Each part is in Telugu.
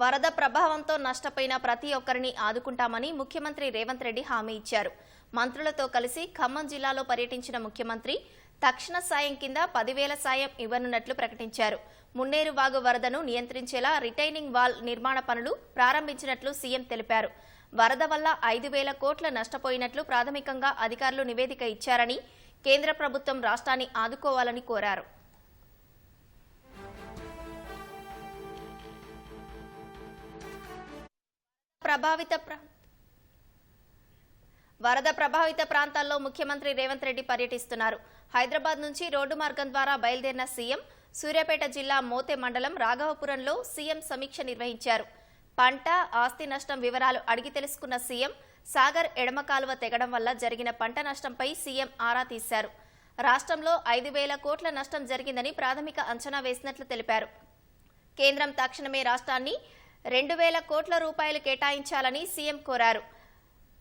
వరద ప్రభావంతో నష్టపోయిన ప్రతి ఒక్కరిని ఆదుకుంటామని ముఖ్యమంత్రి రేవంత్ రెడ్డి హామీ ఇచ్చారు. మంత్రులతో కలిసి ఖమ్మం జిల్లాలో పర్యటించిన ముఖ్యమంత్రి తక్షణ సాయం కింద పదివేల సాయం ఇవ్వనున్నట్లు ప్రకటించారు. మున్నేరు వాగు వరదను నియంత్రించేలా రిటైనింగ్ వాల్ నిర్మాణ పనులు ప్రారంభించినట్లు సీఎం తెలిపారు. వరద వల్ల ఐదు వేల కోట్ల నష్టపోయినట్లు ప్రాథమికంగా అధికారులు నివేదిక ఇచ్చారని కేంద్ర ప్రభుత్వం రాష్ట్రాన్ని ఆదుకోవాలని కోరారు. ప్రభావిత వరద ప్రభావిత ప్రాంతాల్లో ముఖ్యమంత్రి రేవంత్ రెడ్డి పర్యటిస్తున్నారు. హైదరాబాద్ నుంచి రోడ్డు మార్గం ద్వారా బయలుదేరిన సీఎం సూర్యాపేట జిల్లా మోతే మండలం రాఘవపురంలో సీఎం సమీక్ష నిర్వహించారు. పంట ఆస్తి నష్టం వివరాలు అడిగి తెలుసుకున్న సీఎం సాగర్ ఎడమ కాలువ తెగడం వల్ల జరిగిన పంట నష్టంపై సీఎం ఆరా తీశారు. రాష్ట్రంలో ఐదు వేల కోట్ల నష్టం జరిగిందని ప్రాథమిక అంచనా వేసినట్లు తెలిపారు. కేంద్రం తక్షణమే రాష్ట్రాన్ని రెండు వేల కోట్ల రూపాయలు కేటాయించాలని సీఎం కోరారు.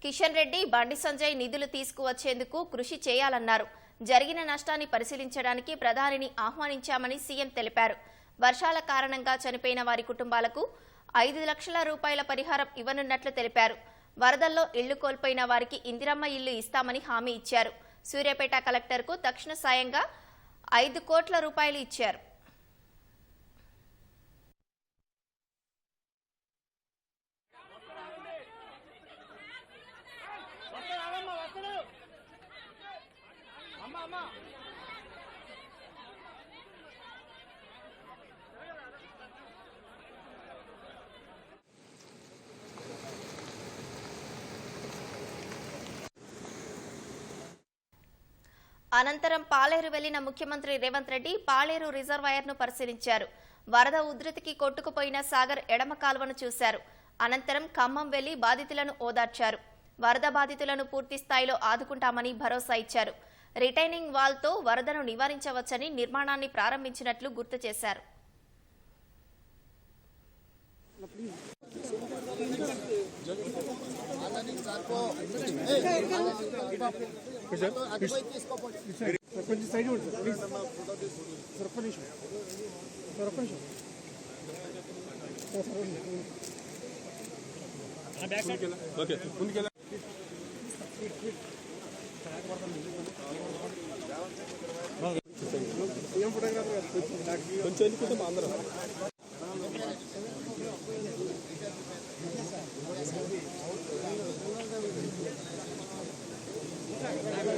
కిషన్ రెడ్డి బండి సంజయ్ నిధులు తీసుకువచ్చేందుకు కృషి చేయాలన్నారు. జరిగిన నష్టాన్ని పరిశీలించడానికి ప్రధానిని ఆహ్వానించామని సీఎం తెలిపారు. వర్షాల కారణంగా చనిపోయిన వారి కుటుంబాలకు ఐదు లక్షల రూపాయల పరిహారం ఇవ్వనున్నట్లు తెలిపారు. వరదల్లో ఇళ్ళు కోల్పోయిన వారికి ఇందిరమ్మ ఇల్లు ఇస్తామని హామీ ఇచ్చారు. సూర్యాపేట కలెక్టర్కు తక్షణ సాయంగా ఐదు కోట్ల రూపాయలు ఇచ్చారు. అనంతరం పాలేరు వెళ్ళిన ముఖ్యమంత్రి రేవంత్ రెడ్డి పాలేరు రిజర్వాయర్ను పరిశీలించారు. వరద ఉధృతికి కొట్టుకుపోయిన సాగర్ ఎడమ కాలువను చూశారు. అనంతరం ఖమ్మం వెళ్ళి బాధితులను ఓదార్చారు. వరద బాధితులను పూర్తి స్థాయిలో ఆదుకుంటామని భరోసా ఇచ్చారు. రిటైనింగ్ వాల్తో వరదను నివారించవచ్చని నిర్మాణాన్ని ప్రారంభించినట్లు గుర్తు చేశారు. కొంచెం సైడ్ ఉంటుంది సార్ ఒక్క నిమిషం సార్ ఒక్క నిమిషం ఓకే ఏం ఫోటోగ్రాఫర్ కొంచెం నాకు అందరం.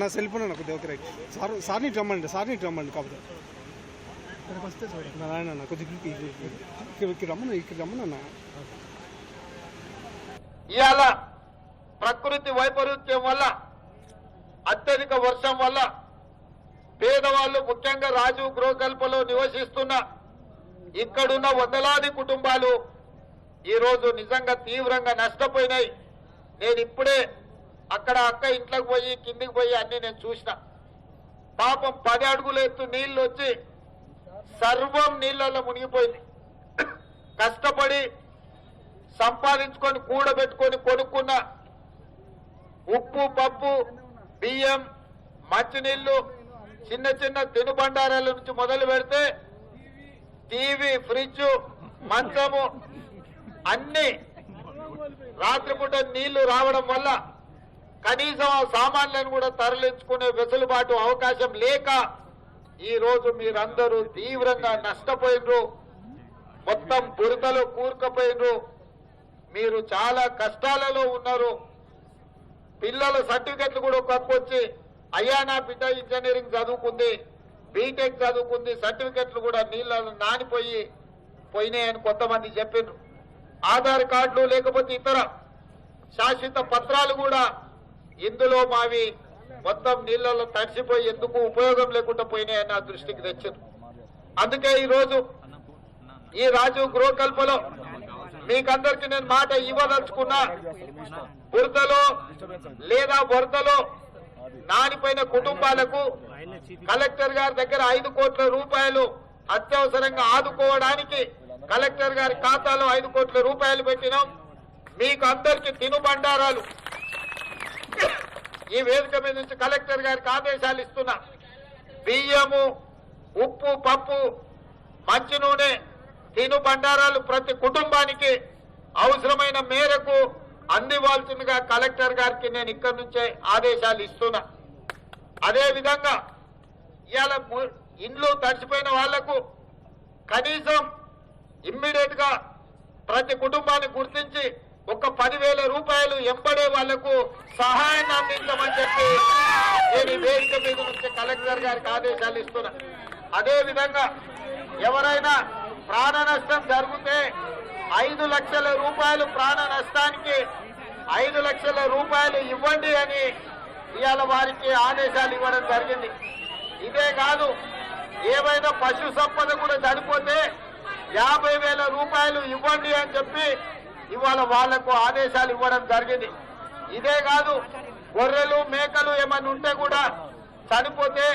నా సెల్ ఫోన్ కొద్దిగా ఓకే రైట్. సార్ సార్ని రమ్మండి సార్ని రమ్మండి కాకపోతే. ఇక్కడికి వస్తే కొద్దిగా ఇక్కడ- రమ్మను ఇక్కడ రమ్మను అన్న. ఇవాళ ప్రకృతి వైపరీత్యం వల్ల అత్యధిక వర్షం వల్ల పేదవాళ్ళు ముఖ్యంగా రాజీవ్ గృహకల్పలో నివసిస్తున్న ఇక్కడున్న వందలాది కుటుంబాలు ఈరోజు నిజంగా తీవ్రంగా నష్టపోయినాయి. నేను ఇప్పుడే అక్కడ అక్క ఇంట్లోకి పోయి కిందికి పోయి అన్ని నేను చూసిన. పాపం పది అడుగులు ఎత్తు నీళ్ళు వచ్చి సర్వం నీళ్ళల్లో మునిగిపోయింది. కష్టపడి సంపాదించుకొని కూడబెట్టుకొని కొనుక్కున్న ఉప్పు పప్పు బియ్యం మంచినీళ్ళు చిన్న చిన్న తినుబండారాల నుంచి మొదలు పెడితే టీవీ ఫ్రిడ్జ్ మంచము అన్ని రాత్రిపూట నీళ్ళు రావడం వల్ల కనీసం ఆ సామాన్లను కూడా తరలించుకునే వెసులుబాటు అవకాశం లేక ఈ రోజు మీరందరూ తీవ్రంగా నష్టపోయినరు. మొత్తం బురదలో కూరుకుపోయినరు. మీరు చాలా కష్టాలలో ఉన్నారు. పిల్లల సర్టిఫికెట్లు కూడా ఒకప్పుడు అయ్యా నా బిడ్డ ఇంజనీరింగ్ చదువుకుంది బీటెక్ చదువుకుంది సర్టిఫికెట్లు కూడా నీళ్ళలో నానిపోయి పోయినాయని కొంతమంది చెప్పిండ్రు ఆధార్ కార్డులు లేకపోతే ఇతర శాశ్వత పత్రాలు కూడా ఇందులో మావి మొత్తం నీళ్ళలో తడిసిపోయి ఎందుకు ఉపయోగం లేకుండా పోయినాయని నా దృష్టికి తెచ్చారు. అందుకే ఈరోజు ఈ రాజు గృహకల్పలో మీకందరికి నేను మాట ఇవ్వదలుచుకున్నా బురదలో లేదా వరదలో నానిపోయిన కుటుంబాలకు కలెక్టర్ గారి దగ్గర ఐదు కోట్ల రూపాయలు అత్యవసరంగా ఆదుకోవడానికి కలెక్టర్ గారి ఖాతాలో ఐదు కోట్ల రూపాయలు పెట్టినాం. మీకు అందరికి తినుబండారాలు. ఈ వేదిక మీద నుంచి కలెక్టర్ గారికి ఆదేశాలు ఇస్తున్నా. బియ్యము ఉప్పు పప్పు మంచి నూనె తినుబండారాలు ప్రతి కుటుంబానికి అవసరమైన మేరకు అందివ్వాల్సిందిగా కలెక్టర్ గారికి నేను ఇక్కడి నుంచే ఆదేశాలు ఇస్తున్నా. అదేవిధంగా ఇవాళ ము- ఇండ్లు తడిచిపోయిన వాళ్ళకు కనీసం ఇమ్మీడియట్గా ప్రతి కుటుంబాన్ని గుర్తించి ఒక పదివేల రూపాయలు ఎంపడే వాళ్ళకు సహాయాన్ని అందించమని చెప్పి నేను వేదిక మీద నుంచి కలెక్టర్ గారికి ఆదేశాలు ఇస్తున్నా. అదే విధంగా ఎవరైనా ప్రాణ నష్టం జరిగితే ఐదు లక్షల రూపాయలు ప్రాణ నష్టానికి ఐదు లక్షల రూపాయలు ఇవ్వండి అని ఇవాళ వారికి ఆదేశాలు ఇవ్వడం జరిగింది. ఇదే కాదు ఏవైనా పశు సంపద కూడా చనిపోతే యాభై వేల రూపాయలు ఇవ్వండి అని చెప్పి ఇవాళ వాళ్ళకు ఆదేశాలు ఇవ్వడం జరిగింది. ఇదే కాదు గొర్రెలు మేకలు ఏమన్నా ఉంటే కూడా చనిపోతే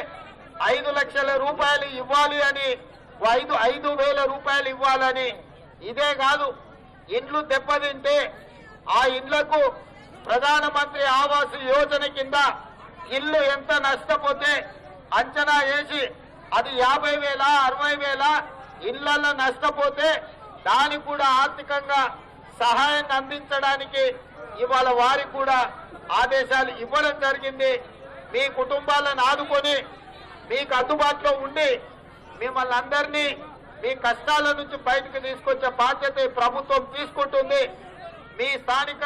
ఐదు లక్షల రూపాయలు ఇవ్వాలి అని ఐదు ఐదు వేల రూపాయలు ఇవ్వాలని. ఇదే కాదు ఇండ్లు దెబ్బతింటే ఆ ఇండ్లకు ప్రధానమంత్రి ఆవాస్ యోజన కింద ఇల్లు ఎంత నష్టపోతే అంచనా వేసి అది యాభై వేల అరవై వేల ఇళ్ళలో నష్టపోతే దానికి కూడా ఆర్థికంగా సహాయం అందించడానికి ఇవాళ వారికి కూడా ఆదేశాలు ఇవ్వడం జరిగింది. మీ కుటుంబాలను ఆదుకొని మీకు అందుబాటులో ఉండి మిమ్మల్ని అందరినీ మీ కష్టాల నుంచి బయటకు తీసుకొచ్చే బాధ్యత ఈ ప్రభుత్వం తీసుకుంటుంది. మీ స్థానిక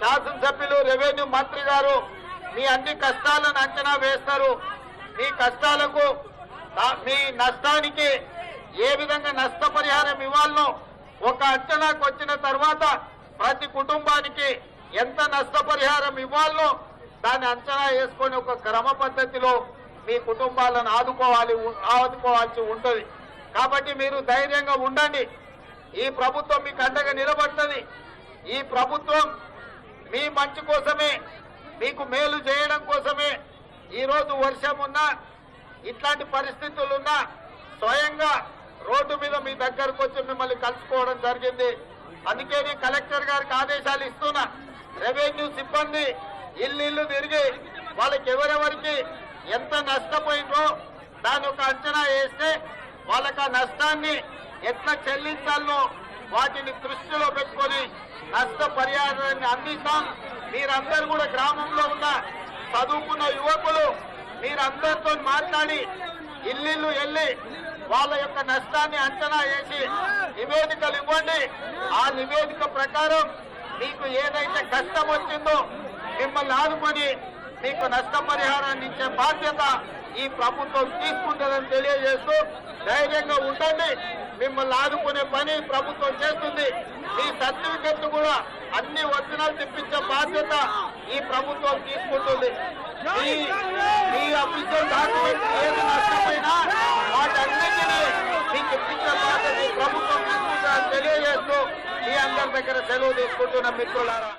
శాసనసభ్యులు రెవెన్యూ మంత్రి గారు మీ అన్ని కష్టాలను అంచనా వేస్తారు. మీ కష్టాలకు మీ నష్టానికి ఏ విధంగా నష్టపరిహారం ఇవ్వాలనో ఒక అంచనాకు వచ్చిన తర్వాత ప్రతి కుటుంబానికి ఎంత నష్టపరిహారం ఇవ్వాలనో దాన్ని అంచనా వేసుకొని ఒక క్రమ పద్ధతిలో మీ కుటుంబాలను ఆదుకోవాలి ఆదుకోవాల్సి ఉంటుంది. కాబట్టి మీరు ధైర్యంగా ఉండండి. ఈ ప్రభుత్వం మీకు అండగా నిలబడుతుంది. ఈ ప్రభుత్వం మీ మంచి కోసమే మీకు మేలు చేయడం కోసమే ఈ రోజు వర్షం ఉన్నా ఇట్లాంటి పరిస్థితులున్నా స్వయంగా రోడ్డు మీద మీ దగ్గరకు వచ్చి మిమ్మల్ని కలుసుకోవడం జరిగింది. అందుకే నేను కలెక్టర్ గారికి ఆదేశాలు ఇస్తున్నా. రెవెన్యూ సిబ్బంది ఇల్లు ఇల్లు తిరిగి వాళ్ళకి ఎవరెవరికి ఎంత నష్టపోయిందో దాని ఒక అంచనా వేస్తే వాళ్ళకి ఆ నష్టాన్ని ఎట్లా చెల్లించాలో వాటిని దృష్టిలో పెట్టుకొని నష్ట పరిహారాన్ని అందిస్తాం. మీరందరూ కూడా గ్రామంలో ఉన్న చదువుకున్న యువకులు మీరందరితో మాట్లాడి ఇల్లు వెళ్ళి వాళ్ళ యొక్క నష్టాన్ని అంచనా వేసి నివేదికలు ఇవ్వండి. ఆ నివేదిక ప్రకారం మీకు ఏదైతే కష్టం వచ్చిందో మిమ్మల్ని ఆదుకొని మీకు నష్టపరిహారాన్ని ఇచ్చే బాధ్యత ఈ ప్రభుత్వం తీసుకుంటుందని తెలియజేస్తూ ధైర్యంగా ఉండండి. మిమ్మల్ని ఆదుకునే పని ప్రభుత్వం చేస్తుంది. మీ సర్టిఫికెట్లు కూడా అన్ని ఒరిజినల్ తెప్పించే బాధ్యత ఈ ప్రభుత్వం తీసుకుంటుంది. మీ అఫీషియల్ డాక్యుమెంట్ ఏది నష్టపోయినా వాటన్నిటినీ మీకు ఇప్పించే బాధ్యత ప్రభుత్వం తీసుకుంటుందని తెలియజేస్తూ మీ అందరి దగ్గర సెలవు తీసుకుంటున్న మిత్రులారా.